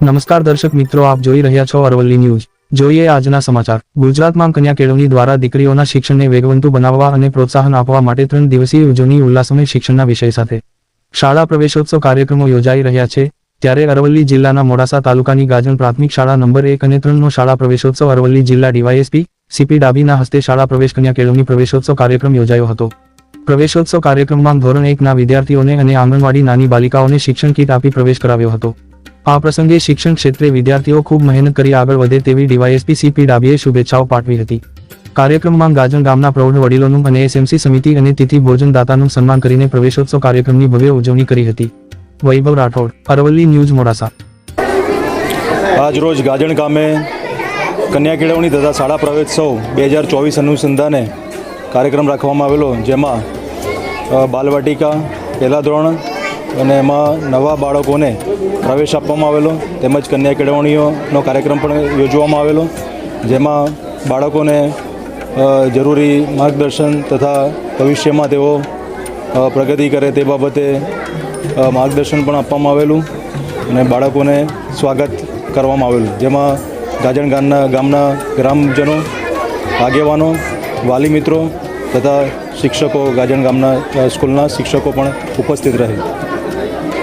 નમસ્કાર દર્શક મિત્રો, આપ જોઈ રહ્યા છો અરવલ્લી ન્યૂઝ. જોઈએ આજના સમાચાર. ગુજરાતમાં કન્યા કેળવણી દ્વારા દીકરીઓના શિક્ષણને વેગવંતુ બનાવવા અને પ્રોત્સાહન આપવા માટે ત્રણ દિવસીય ઉજવણી ઉલ્લાસમય શિક્ષણના વિષય સાથે. શાળા પ્રવેશોત્સવ કાર્યક્રમો યોજાઈ રહ્યા છે. ત્યારે અરવલ્લી જિલ્લાના મોડાસા તાલુકાની ગાજણ પ્રાથમિક શાળા નંબર એક અને ત્રણનો શાળા પ્રવેશોત્સવ અરવલ્લી જિલ્લા ડીવાયએસપી સીપી ડાબીના હસ્તે શાળા પ્રવેશ કન્યા કેળવણી પ્રવેશોત્સવ કાર્યક્રમ યોજાયો હતો. પ્રવેશોત્સવ કાર્યક્રમમાં ધોરણ એકના વિદ્યાર્થીઓને અને આંગણવાડી નાની બાલિકાઓને શિક્ષણ કીટ આપી પ્રવેશ કરાવ્યો હતો. આ પ્રસંગે શિક્ષણ ક્ષેત્રે વિદ્યાર્થીઓ ખૂબ મહેનત કરી આગળ વધે તેવી ડીવાયએસપી સીપી ડાબીએ શુભેચ્છાઓ પાઠવી હતી. કાર્યક્રમમાં ગાજણ ગામના પ્રૌઢ વડીલોનું અને એસએમસી સમિતિ અને તિથિ ભોજનદાતાનું સન્માન કરીને પ્રવેશોત્સવ કાર્યક્રમની ભવ્ય ઉજવણી કરી હતી. વૈભવ રાઠોડ, અરવલ્લી ન્યૂઝ, મોડાસા. આજ રોજ ગાજણ ગામે કન્યા કેળવણી તથા શાળા પ્રવેશોત્સવ બે હજાર ચોવીસ અનુસંધાને કાર્યક્રમ રાખવામાં આવેલો, જેમાં બાલવાટિકા, પહેલા ધોરણ અને એમાં નવા બાળકોને પ્રવેશ આપવામાં આવેલો, તેમજ કન્યા કેળવણીઓનો કાર્યક્રમ પણ યોજવામાં આવેલો, જેમાં બાળકોને જરૂરી માર્ગદર્શન તથા ભવિષ્યમાં તેઓ પ્રગતિ કરે તે બાબતે માર્ગદર્શન પણ આપવામાં આવેલું અને બાળકોને સ્વાગત કરવામાં આવેલું. જેમાં ગાજણ ગામના ગામના ગ્રામજનો, આગેવાનો, વાલી મિત્રો તથા શિક્ષકો, ગાજણ ગામના સ્કૂલના શિક્ષકો પણ ઉપસ્થિત રહે.